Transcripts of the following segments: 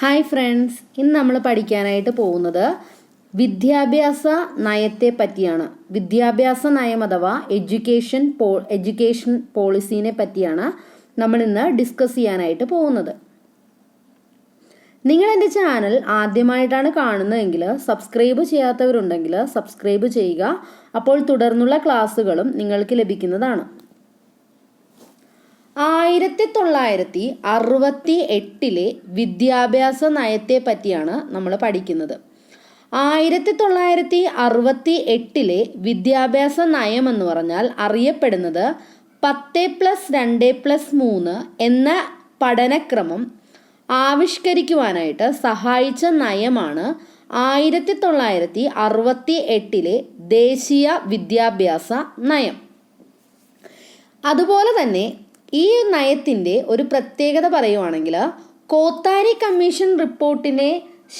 Hi friends ഇന്ന് നമ്മൾ പഠിക്കാനായിട്ട് പോകുന്നത് വിദ്യാഭ്യാസ നയത്തെ പറ്റിയാണ്. വിദ്യാഭ്യാസ നയം അഥവാ എഡ്യൂക്കേഷൻ പോ എഡ്യൂക്കേഷൻ പോളിസീനെ പറ്റിയാണ് നമ്മൾ ഇന്ന് ഡിസ്കസ് ചെയ്യാനായിട്ട് പോകുന്നത്. നിങ്ങൾ എന്റെ ചാനൽ ആദ്യമായിട്ടാണ് കാണുന്നതെങ്കിൽ സബ്സ്ക്രൈബ് ചെയ്യാത്തവരുണ്ടെങ്കിൽ സബ്സ്ക്രൈബ് ചെയ്യുക. അപ്പോൾ തുടർന്നുള്ള ക്ലാസ്സുകളും നിങ്ങൾക്ക് ലഭിക്കുന്നതാണ്. ആയിരത്തി തൊള്ളായിരത്തി അറുപത്തി എട്ടിലെ വിദ്യാഭ്യാസ നയത്തെ പറ്റിയാണ് നമ്മൾ പഠിക്കുന്നത്. ആയിരത്തി തൊള്ളായിരത്തി അറുപത്തി എട്ടിലെ വിദ്യാഭ്യാസ നയം എന്ന് പറഞ്ഞാൽ അറിയപ്പെടുന്നത് പത്ത് പ്ലസ് രണ്ട് പ്ലസ് മൂന്ന് എന്ന പഠനക്രമം ആവിഷ്കരിക്കുവാനായിട്ട് സഹായിച്ച നയമാണ് ആയിരത്തി തൊള്ളായിരത്തി അറുപത്തി എട്ടിലെ ദേശീയ വിദ്യാഭ്യാസ നയം. അതുപോലെ തന്നെ ഈ നയത്തിന്റെ ഒരു പ്രത്യേകത പറയുവാണെങ്കിൽ കോത്താരി കമ്മീഷൻ റിപ്പോർട്ടിനെ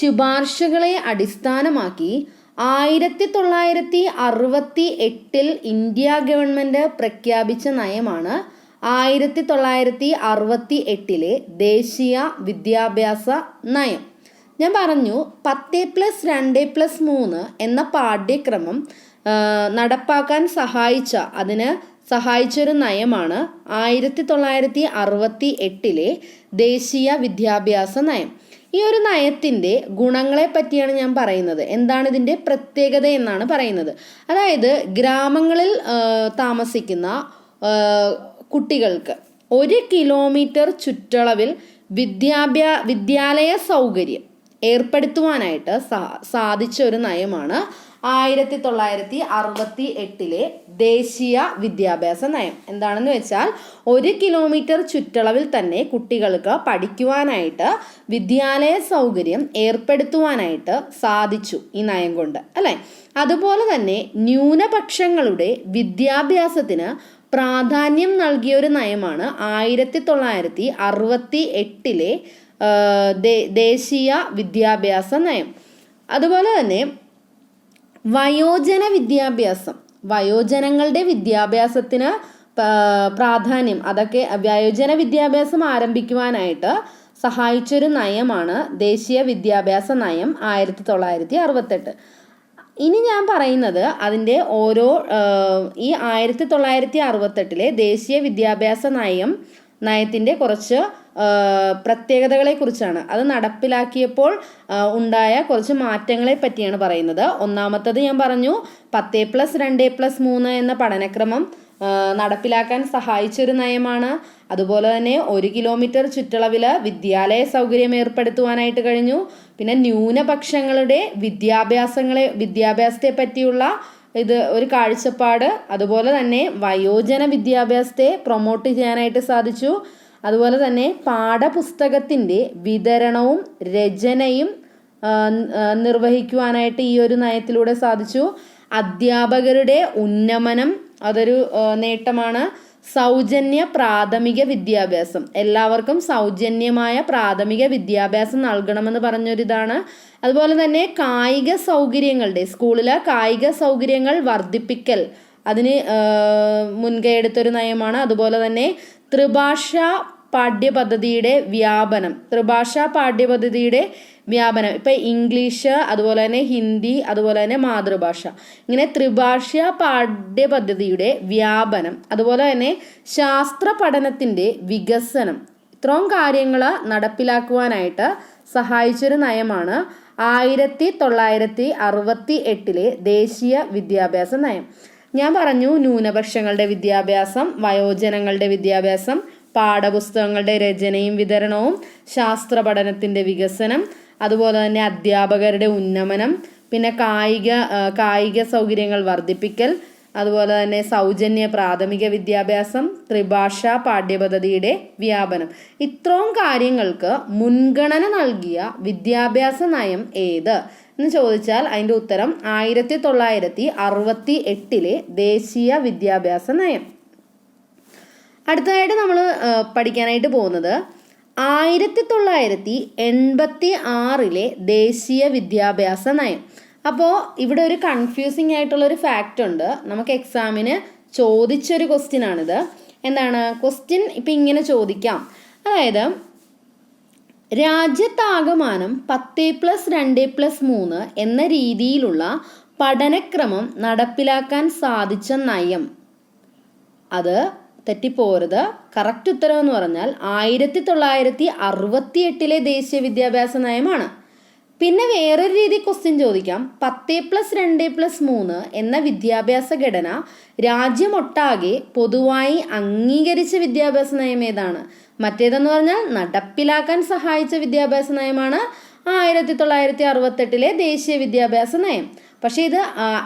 ശുപാർശകളെ അടിസ്ഥാനമാക്കി ആയിരത്തി തൊള്ളായിരത്തി അറുപത്തി എട്ടിൽ ഇന്ത്യ ഗവൺമെന്റ് പ്രഖ്യാപിച്ച നയമാണ് ആയിരത്തി തൊള്ളായിരത്തി അറുപത്തി എട്ടിലെ ദേശീയ വിദ്യാഭ്യാസ നയം. ഞാൻ പറഞ്ഞു പത്ത് പ്ലസ് രണ്ട് പ്ലസ് മൂന്ന് എന്ന പാഠ്യക്രമം നടപ്പാക്കാൻ സഹായിച്ച അതിന് സഹായിച്ചൊരു നയമാണ് ആയിരത്തി തൊള്ളായിരത്തി അറുപത്തി എട്ടിലെ ദേശീയ വിദ്യാഭ്യാസ നയം. ഈ ഒരു നയത്തിന്റെ ഗുണങ്ങളെ പറ്റിയാണ് ഞാൻ പറയുന്നത്. എന്താണ് ഇതിന്റെ പ്രത്യേകത എന്നാണ് പറയുന്നത്. അതായത് ഗ്രാമങ്ങളിൽ താമസിക്കുന്ന കുട്ടികൾക്ക് ഒരു കിലോമീറ്റർ ചുറ്റളവിൽ വിദ്യാഭ്യാ വിദ്യാലയ സൗകര്യം ഏർപ്പെടുത്തുവാനായിട്ട് സാധിച്ച ഒരു നയമാണ് ആയിരത്തി തൊള്ളായിരത്തി അറുപത്തി എട്ടിലെ ദേശീയ വിദ്യാഭ്യാസ നയം. എന്താണെന്ന് വെച്ചാൽ ഒരു കിലോമീറ്റർ ചുറ്റളവിൽ തന്നെ കുട്ടികൾക്ക് പഠിക്കുവാനായിട്ട് വിദ്യാലയ സൗകര്യം ഏർപ്പെടുത്തുവാനായിട്ട് സാധിച്ചു ഈ നയം കൊണ്ട് അല്ലേ? അതുപോലെ തന്നെ ന്യൂനപക്ഷങ്ങളുടെ വിദ്യാഭ്യാസത്തിന് പ്രാധാന്യം നൽകിയ ഒരു നയമാണ് ആയിരത്തി തൊള്ളായിരത്തി അറുപത്തി എട്ടിലെ ദേശീയ വിദ്യാഭ്യാസ നയം. അതുപോലെ തന്നെ വയോജന വിദ്യാഭ്യാസം. വയോജനങ്ങളുടെ വിദ്യാഭ്യാസത്തിന് പ്രാധാന്യം അതൊക്കെ വയോജന വിദ്യാഭ്യാസം ആരംഭിക്കുവാനായിട്ട് സഹായിച്ചൊരു നയമാണ് ദേശീയ വിദ്യാഭ്യാസ നയം ആയിരത്തി തൊള്ളായിരത്തി അറുപത്തെട്ട് ഇനി ഞാൻ പറയുന്നത് അതിന്റെ ഓരോ ഈ ആയിരത്തി തൊള്ളായിരത്തി അറുപത്തെട്ടിലെ ദേശീയ വിദ്യാഭ്യാസ നയം നയത്തിന്റെ കുറച്ച് പ്രത്യേകതകളെ കുറിച്ചാണ് അത് നടപ്പിലാക്കിയപ്പോൾ ഉണ്ടായ കുറച്ച് മാറ്റങ്ങളെ പറ്റിയാണ് പറയുന്നത്. ഒന്നാമത്തത് ഞാൻ പറഞ്ഞു പത്ത് പ്ലസ് രണ്ട് പ്ലസ് മൂന്ന് എന്ന പഠനക്രമം നടപ്പിലാക്കാൻ സഹായിച്ചൊരു നയമാണ്. അതുപോലെ തന്നെ ഒരു കിലോമീറ്റർ ചുറ്റളവിൽ വിദ്യാലയ സൗകര്യം ഏർപ്പെടുത്തുവാനായിട്ട് കഴിഞ്ഞു. പിന്നെ ന്യൂനപക്ഷങ്ങളുടെ വിദ്യാഭ്യാസങ്ങളെ വിദ്യാഭ്യാസത്തെ പറ്റിയുള്ള ഇത് ഒരു കാഴ്ചപ്പാട്. അതുപോലെ തന്നെ വയോജന വിദ്യാഭ്യാസത്തെ പ്രൊമോട്ട് ചെയ്യാനായിട്ട് സാധിച്ചു. അതുപോലെ തന്നെ പാഠപുസ്തകത്തിന്റെ വിതരണവും രചനയും നിർവഹിക്കുവാനായിട്ട് ഈ ഒരു നയത്തിലൂടെ സാധിച്ചു. അധ്യാപകരുടെ ഉന്നമനം അതൊരു നേട്ടമാണ്. സൗജന്യ പ്രാഥമിക വിദ്യാഭ്യാസം. എല്ലാവർക്കും സൗജന്യമായ പ്രാഥമിക വിദ്യാഭ്യാസം നൽകണമെന്ന് പറഞ്ഞൊരിതാണ്. അതുപോലെ തന്നെ കായിക സൗകര്യങ്ങളുടെ സ്കൂളിലെ കായിക സൗകര്യങ്ങൾ വർദ്ധിപ്പിക്കൽ. അതിന് മുൻകൈ എടുത്തൊരു നയമാണ്. അതുപോലെ തന്നെ ത്രിഭാഷ പാഠ്യപദ്ധതിയുടെ വ്യാപനം ത്രിഭാഷാ പാഠ്യപദ്ധതിയുടെ വ്യാപനം. ഇപ്പം ഇംഗ്ലീഷ് അതുപോലെ തന്നെ ഹിന്ദി അതുപോലെ തന്നെ മാതൃഭാഷ. ഇങ്ങനെ ത്രിഭാഷാ പാഠ്യപദ്ധതിയുടെ വ്യാപനം അതുപോലെ തന്നെ ശാസ്ത്ര പഠനത്തിന്റെ വികസനം ഇത്രയും കാര്യങ്ങൾ നടപ്പിലാക്കുവാനായിട്ട് സഹായിച്ചൊരു നയമാണ് ആയിരത്തി തൊള്ളായിരത്തി അറുപത്തി എട്ടിലെ ദേശീയ വിദ്യാഭ്യാസ നയം. ഞാൻ പറഞ്ഞു ന്യൂനപക്ഷങ്ങളുടെ വിദ്യാഭ്യാസം വയോജനങ്ങളുടെ വിദ്യാഭ്യാസം പാഠപുസ്തകങ്ങളുടെ രചനയും വിതരണവും ശാസ്ത്ര പഠനത്തിന്റെ വികസനം അതുപോലെ തന്നെ അധ്യാപകരുടെ ഉന്നമനം പിന്നെ കായിക കായിക സൗകര്യങ്ങൾ വർദ്ധിപ്പിക്കൽ അതുപോലെ തന്നെ സൗജന്യ പ്രാഥമിക വിദ്യാഭ്യാസം ത്രിഭാഷ പാഠ്യപദ്ധതിയുടെ വ്യാപനം. ഇത്രയും കാര്യങ്ങൾക്ക് മുൻഗണന നൽകിയ വിദ്യാഭ്യാസ നയം ഏത്? എന്ന് ചോദിച്ചാൽ അതിന്റെ ഉത്തരം ആയിരത്തി തൊള്ളായിരത്തി അറുപത്തി എട്ടിലെ ദേശീയ വിദ്യാഭ്യാസ നയം. അടുത്തതായിട്ട് നമ്മൾ പഠിക്കാനായിട്ട് പോകുന്നത് ആയിരത്തി തൊള്ളായിരത്തി എൺപത്തി ആറിലെ ദേശീയ വിദ്യാഭ്യാസ നയം. അപ്പോൾ ഇവിടെ ഒരു കൺഫ്യൂസിങ് ആയിട്ടുള്ള ഒരു ഫാക്റ്റ് ഉണ്ട്. നമുക്ക് എക്സാമിന് ചോദിച്ചൊരു ക്വസ്റ്റ്യൻ ആണിത്. എന്താണ്? ക്വസ്റ്റ്യൻ ഇപ്പം ഇങ്ങനെ ചോദിക്കാം. അതായത് രാജ്യത്താകമാനം പത്ത് പ്ലസ് രണ്ട് പ്ലസ് മൂന്ന് എന്ന രീതിയിലുള്ള പഠനക്രമം നടപ്പിലാക്കാൻ സാധിച്ച നയം. അത് തെറ്റിപ്പോരുത് കറക്റ്റ് ഉത്തരം എന്ന് പറഞ്ഞാൽ ആയിരത്തി തൊള്ളായിരത്തി അറുപത്തി എട്ടിലെ ദേശീയ വിദ്യാഭ്യാസ നയമാണ്. പിന്നെ വേറൊരു രീതി ക്വസ്റ്റ്യൻ ചോദിക്കാം. പത്ത് പ്ലസ് രണ്ട് പ്ലസ് മൂന്ന് എന്ന വിദ്യാഭ്യാസ ഘടന രാജ്യമൊട്ടാകെ പൊതുവായി അംഗീകരിച്ച വിദ്യാഭ്യാസ നയം ഏതാണ്? മറ്റേതെന്ന് പറഞ്ഞാൽ നടപ്പിലാക്കാൻ സഹായിച്ച വിദ്യാഭ്യാസ നയമാണ് ആയിരത്തി തൊള്ളായിരത്തി അറുപത്തെട്ടിലെ ദേശീയ വിദ്യാഭ്യാസ നയം. പക്ഷേ ഇത്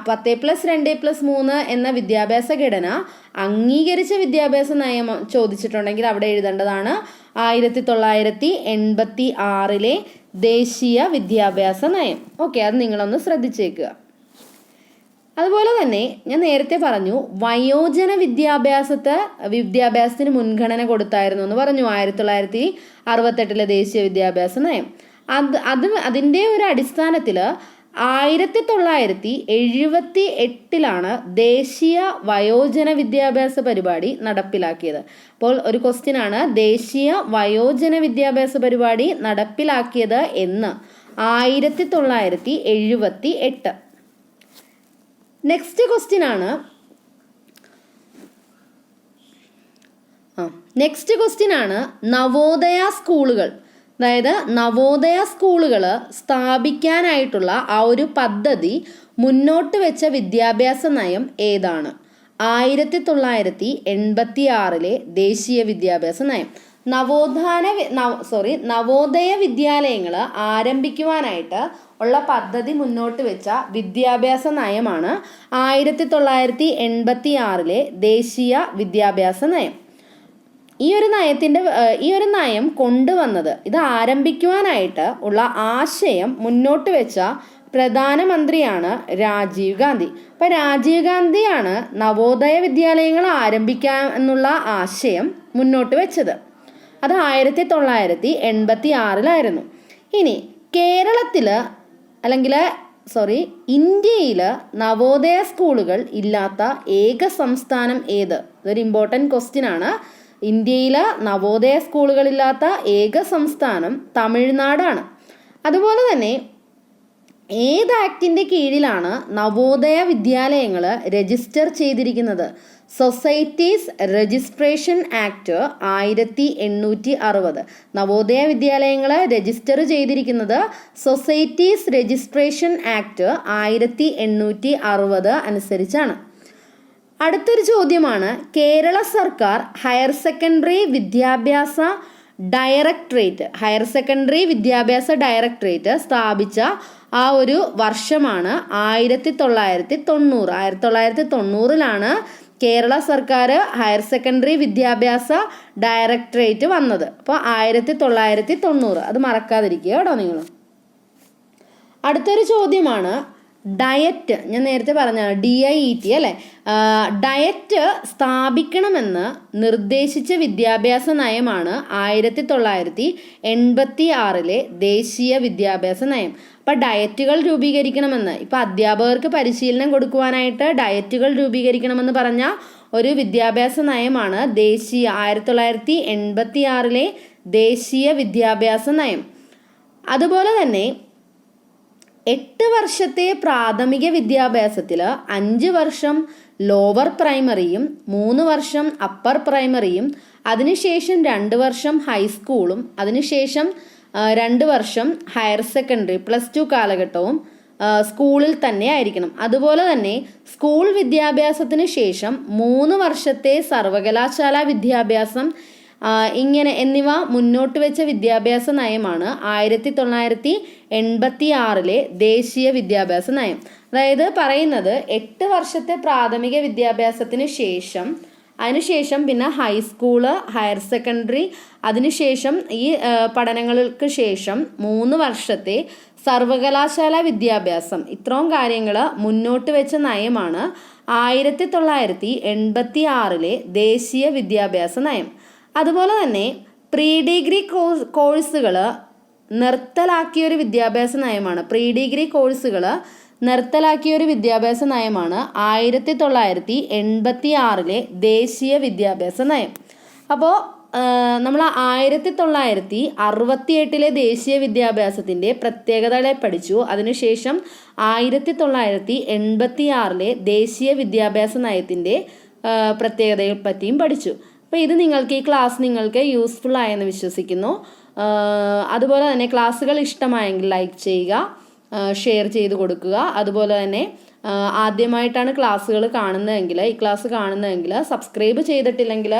പത്ത് പ്ലസ് രണ്ട് പ്ലസ് മൂന്ന് എന്ന വിദ്യാഭ്യാസ ഘടന അംഗീകരിച്ച വിദ്യാഭ്യാസ നയം ചോദിച്ചിട്ടുണ്ടെങ്കിൽ അവിടെ എഴുതേണ്ടതാണ് ആയിരത്തി തൊള്ളായിരത്തി എൺപത്തി ആറിലെ ദേശീയ വിദ്യാഭ്യാസ നയം. ഓക്കെ അത് നിങ്ങളൊന്ന് ശ്രദ്ധിച്ചേക്കുക. അതുപോലെ തന്നെ ഞാൻ നേരത്തെ പറഞ്ഞു വയോജന വിദ്യാഭ്യാസത്തെ വിദ്യാഭ്യാസത്തിന് മുൻഗണന കൊടുത്തായിരുന്നു എന്ന് പറഞ്ഞു ആയിരത്തി തൊള്ളായിരത്തി അറുപത്തെട്ടിലെ ദേശീയ വിദ്യാഭ്യാസ നയം. അത് അത് അതിന്റെ ഒരു അടിസ്ഥാനത്തിൽ ആയിരത്തി തൊള്ളായിരത്തി എഴുപത്തി എട്ടിലാണ് ദേശീയ വയോജന വിദ്യാഭ്യാസ പരിപാടി നടപ്പിലാക്കിയത്. അപ്പോൾ ഒരു ക്വസ്റ്റ്യൻ ആണ് ദേശീയ വയോജന വിദ്യാഭ്യാസ പരിപാടി നടപ്പിലാക്കിയത് എന്ന്. ആയിരത്തി തൊള്ളായിരത്തി എഴുപത്തി എട്ട് നെക്സ്റ്റ് ക്വസ്റ്റ്യൻ ആണ് നെക്സ്റ്റ് ക്വസ്റ്റ്യൻ ആണ് നവോദയ സ്കൂളുകൾ. അതായത് നവോദയ സ്കൂളുകൾ സ്ഥാപിക്കാനായിട്ടുള്ള ആ ഒരു പദ്ധതി മുന്നോട്ട് വെച്ച വിദ്യാഭ്യാസ നയം ഏതാണ്? ആയിരത്തി തൊള്ളായിരത്തി എൺപത്തി ആറിലെ ദേശീയ വിദ്യാഭ്യാസ നയം. നവോത്ഥാന സോറി നവോദയ വിദ്യാലയങ്ങൾ ആരംഭിക്കുവാനായിട്ട് ഉള്ള പദ്ധതി മുന്നോട്ട് വെച്ച വിദ്യാഭ്യാസ നയമാണ് ആയിരത്തി തൊള്ളായിരത്തി എൺപത്തി ആറിലെ ദേശീയ വിദ്യാഭ്യാസ നയം. ഈ ഒരു നയത്തിന്റെ ഈ ഒരു നയം കൊണ്ടുവന്നത് ഇത് ആരംഭിക്കുവാനായിട്ട് ഉള്ള ആശയം മുന്നോട്ട് വെച്ച പ്രധാനമന്ത്രിയാണ് രാജീവ് ഗാന്ധി. അപ്പം രാജീവ് ഗാന്ധിയാണ് നവോദയ വിദ്യാലയങ്ങൾ ആരംഭിക്കാം എന്നുള്ള ആശയം മുന്നോട്ട് വെച്ചത്. അത് ആയിരത്തി തൊള്ളായിരത്തി എൺപത്തി ആറിലായിരുന്നു ഇനി കേരളത്തിൽ അല്ലെങ്കിൽ സോറി ഇന്ത്യയിൽ നവോദയ സ്കൂളുകൾ ഇല്ലാത്ത ഏക സംസ്ഥാനം ഏത്? ഇതൊരു ഇമ്പോർട്ടന്റ് ക്വസ്റ്റ്യൻ ആണ്. ഇന്ത്യയിൽ നവോദയ സ്കൂളുകളില്ലാത്ത ഏക സംസ്ഥാനം തമിഴ്നാടാണ്. അതുപോലെ തന്നെ ഏത് ആക്ടിന്റെ കീഴിലാണ് നവോദയ വിദ്യാലയങ്ങൾ രജിസ്റ്റർ ചെയ്തിരിക്കുന്നത്? സൊസൈറ്റീസ് രജിസ്ട്രേഷൻ ആക്ട് ആയിരത്തി എണ്ണൂറ്റി അറുപത് നവോദയ വിദ്യാലയങ്ങൾ രജിസ്റ്റർ ചെയ്തിരിക്കുന്നത് സൊസൈറ്റീസ് രജിസ്ട്രേഷൻ ആക്ട് ആയിരത്തി എണ്ണൂറ്റി അറുപത് അനുസരിച്ചാണ്. അടുത്തൊരു ചോദ്യമാണ്. കേരള സർക്കാർ ഹയർ സെക്കൻഡറി വിദ്യാഭ്യാസ ഡയറക്ടറേറ്റ് ഹയർ സെക്കൻഡറി വിദ്യാഭ്യാസ ഡയറക്ടറേറ്റ് സ്ഥാപിച്ച ആ ഒരു വർഷമാണ് ആയിരത്തി തൊള്ളായിരത്തി തൊണ്ണൂറ് ആയിരത്തി തൊള്ളായിരത്തി തൊണ്ണൂറിലാണ് കേരള സർക്കാർ ഹയർ സെക്കൻഡറി വിദ്യാഭ്യാസ ഡയറക്ടറേറ്റ് വന്നത്. അപ്പോൾ ആയിരത്തി തൊള്ളായിരത്തി തൊണ്ണൂറ് അത് മറക്കാതിരിക്കുക കേട്ടോ നിങ്ങൾ. അടുത്തൊരു ചോദ്യമാണ്. ഡയറ്റ് ഞാൻ നേരത്തെ പറഞ്ഞ ഡി ഐ ഇ ടി അല്ലേ? ഡയറ്റ് സ്ഥാപിക്കണമെന്ന് നിർദ്ദേശിച്ച വിദ്യാഭ്യാസ നയമാണ് ആയിരത്തി തൊള്ളായിരത്തി എൺപത്തി ആറിലെ ദേശീയ വിദ്യാഭ്യാസ നയം. അപ്പം ഡയറ്റുകൾ രൂപീകരിക്കണമെന്ന് ഇപ്പം അധ്യാപകർക്ക് പരിശീലനം കൊടുക്കുവാനായിട്ട് ഡയറ്റുകൾ രൂപീകരിക്കണമെന്ന് പറഞ്ഞ ഒരു വിദ്യാഭ്യാസ നയമാണ് ദേശീയ ആയിരത്തി തൊള്ളായിരത്തി എൺപത്തി ആറിലെ ദേശീയ വിദ്യാഭ്യാസ നയം. അതുപോലെ തന്നെ എട്ട് വർഷത്തെ പ്രാഥമിക വിദ്യാഭ്യാസത്തിൽ അഞ്ച് വർഷം ലോവർ പ്രൈമറിയും മൂന്ന് വർഷം അപ്പർ പ്രൈമറിയും അതിനുശേഷം രണ്ട് വർഷം ഹൈസ്കൂളും അതിനുശേഷം രണ്ട് വർഷം ഹയർ സെക്കൻഡറി പ്ലസ് ടു കാലഘട്ടവും സ്കൂളിൽ തന്നെ ആയിരിക്കണം. അതുപോലെ തന്നെ സ്കൂൾ വിദ്യാഭ്യാസത്തിന് ശേഷം മൂന്ന് വർഷത്തെ സർവകലാശാല വിദ്യാഭ്യാസം ഇങ്ങനെ എന്നിവ മുന്നോട്ട് വെച്ച വിദ്യാഭ്യാസ നയമാണ് ആയിരത്തി തൊള്ളായിരത്തി എൺപത്തി ആറിലെ ദേശീയ വിദ്യാഭ്യാസ നയം. അതായത് പറയുന്നത് എട്ട് വർഷത്തെ പ്രാഥമിക വിദ്യാഭ്യാസത്തിന് ശേഷം അതിനുശേഷം പിന്നെ ഹൈസ്കൂൾ ഹയർ സെക്കൻഡറി അതിനുശേഷം ഈ പഠനങ്ങൾക്ക് ശേഷം മൂന്ന് വർഷത്തെ സർവകലാശാല വിദ്യാഭ്യാസം. ഇത്രയും കാര്യങ്ങൾ മുന്നോട്ട് വെച്ച നയമാണ് ആയിരത്തി തൊള്ളായിരത്തി എൺപത്തി ആറിലെ ദേശീയ വിദ്യാഭ്യാസ നയം. അതുപോലെ തന്നെ പ്രീ ഡിഗ്രി കോഴ്സ് കോഴ്സുകൾ നിർത്തലാക്കിയ ഒരു വിദ്യാഭ്യാസ നയമാണ്. പ്രീ ഡിഗ്രി കോഴ്സുകൾ നിർത്തലാക്കിയ ഒരു വിദ്യാഭ്യാസ നയമാണ് ആയിരത്തി തൊള്ളായിരത്തി എൺപത്തി ആറിലെ ദേശീയ വിദ്യാഭ്യാസ നയം. അപ്പോൾ നമ്മൾ ആയിരത്തി തൊള്ളായിരത്തി അറുപത്തി എട്ടിലെ ദേശീയ വിദ്യാഭ്യാസത്തിന്റെ പ്രത്യേകതകളെ പഠിച്ചു. അതിനുശേഷം ആയിരത്തി തൊള്ളായിരത്തി എൺപത്തി ആറിലെ ദേശീയ വിദ്യാഭ്യാസ നയത്തിന്റെ പ്രത്യേകതയെ പറ്റിയും പഠിച്ചു. അപ്പോൾ ഇത് നിങ്ങൾക്ക് ഈ ക്ലാസ് നിങ്ങൾക്ക് യൂസ്ഫുൾ ആയെന്ന് വിശ്വസിക്കുന്നു. അതുപോലെ തന്നെ ക്ലാസ്സുകൾ ഇഷ്ടമായെങ്കിൽ ലൈക്ക് ചെയ്യുക ഷെയർ ചെയ്ത് കൊടുക്കുക. അതുപോലെ തന്നെ ആദ്യമായിട്ടാണ് ക്ലാസ്സുകൾ കാണുന്നതെങ്കിൽ ഈ ക്ലാസ് കാണുന്നതെങ്കിൽ സബ്സ്ക്രൈബ് ചെയ്തിട്ടില്ലെങ്കിൽ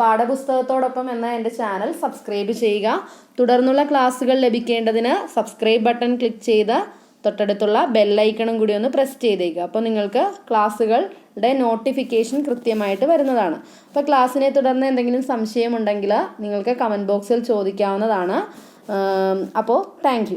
പാഠപുസ്തകത്തോടൊപ്പം എന്ന എന്റെ ചാനൽ സബ്സ്ക്രൈബ് ചെയ്യുക. തുടർന്നുള്ള ക്ലാസ്സുകൾ ലഭിക്കേണ്ടതിന് സബ്സ്ക്രൈബ് ബട്ടൺ ക്ലിക്ക് ചെയ്ത് തൊട്ടടുത്തുള്ള ബെല്ലൈക്കണും കൂടി ഒന്ന് പ്രസ് ചെയ്തേക്കുക. അപ്പോൾ നിങ്ങൾക്ക് ക്ലാസ്സുകളുടെ നോട്ടിഫിക്കേഷൻ കൃത്യമായിട്ട് വരുന്നതാണ്. അപ്പോൾ ക്ലാസ്സിനെ തുടർന്ന് എന്തെങ്കിലും സംശയമുണ്ടെങ്കിൽ നിങ്ങൾക്ക് കമന്റ് ബോക്സിൽ ചോദിക്കാവുന്നതാണ്. അപ്പോൾ താങ്ക്